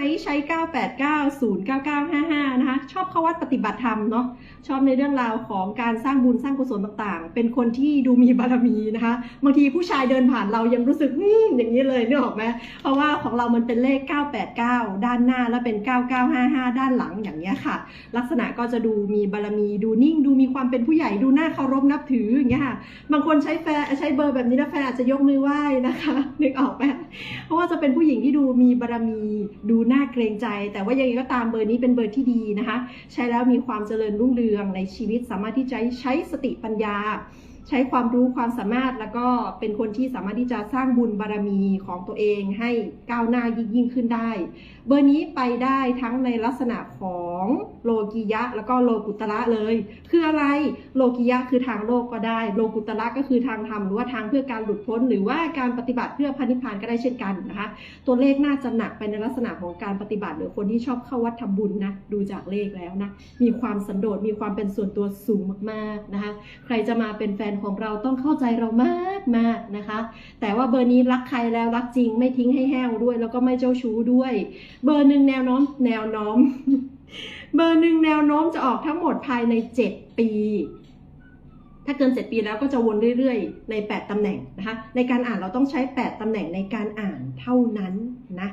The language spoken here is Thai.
ใช้ใช้ 989 09955 นะคะ ชอบเข้าวัดปฏิบัติธรรมเนาะชอบในเรื่องราวของการสร้างบุญสร้างกุศลต่างๆ เป็นคนที่ดูมีบารมีนะคะบางทีผู้ชายเดินผ่านเรายังรู้สึกอืมอย่างนี้เลยนึกออกไหมเพราะว่าของเรามันเป็นเลข 989 ด้านหน้าแล้วเป็น 9955 ด้านหลังอย่างเงี้ยค่ะ ลักษณะก็จะดูมีบารมีดูนิ่ง ดูมีความเป็นผู้ใหญ่ดูน่าเคารพนับถืออย่างเงี้ยค่ะบางคนใช้แฟใช้เบอร์แบบนี้แล้วแฟนอาจจะยกมือไหว้นะคะนึกออกไหมเพราะว่าจะเป็นผู้หญิงที่ดูมีบารมีดูน่าเกรงใจ แต่ว่ายังไงก็ตามเบอร์นี้เป็นเบอร์ที่ดีนะคะใช้แล้วมีความเจริญรุ่งเรืองในชีวิตสามารถที่จะใช้สติปัญญา ใช้ความรู้ความสามารถแล้วก็เป็นคนที่สามารถที่จะสร้างบุญบารมีของตัวเองให้ก้าวหน้ายิ่งยิ่งขึ้นได้ เบอร์นี้ไปได้ทั้งในลักษณะของโลกิยะ แล้วก็โลกุตระเลย คืออะไรโลกิยะคือทางโลกก็ได้ โลกุตระก็คือทางธรรมหรือว่าทางเพื่อการหลุดพ้น หรือว่าการปฏิบัติเพื่อพระนิพพานก็ได้เช่นกันนะคะ ตัวเลขน่าจะหนักไปในลักษณะของการปฏิบัติ หรือคนที่ชอบเข้าวัดทำบุญนะดูจากเลขแล้วนะมีความสันโดษมีความเป็นส่วนตัวสูงมากๆนะคะใครจะมาเป็นแฟนของเราต้องเข้าใจเรามากมากนะคะ แต่ว่าเบอร์นี้รักใครแล้วรักจริงไม่ทิ้งให้แห้วด้วย แล้วก็ไม่เจ้าชู้ด้วย เบอร์หนึ่งแนวน้อมแนวน้อม เบอร์หนึ่งแนวโน้มจะออกทั้งหมดภายใน 7 ปี ถ้าเกิน 7 ปีแล้วก็จะวนเรื่อยๆ ใน 8 ตำแหน่งนะคะ ในการอ่านเราต้องใช้ 8 ตำแหน่งในการอ่านเท่านั้นนะ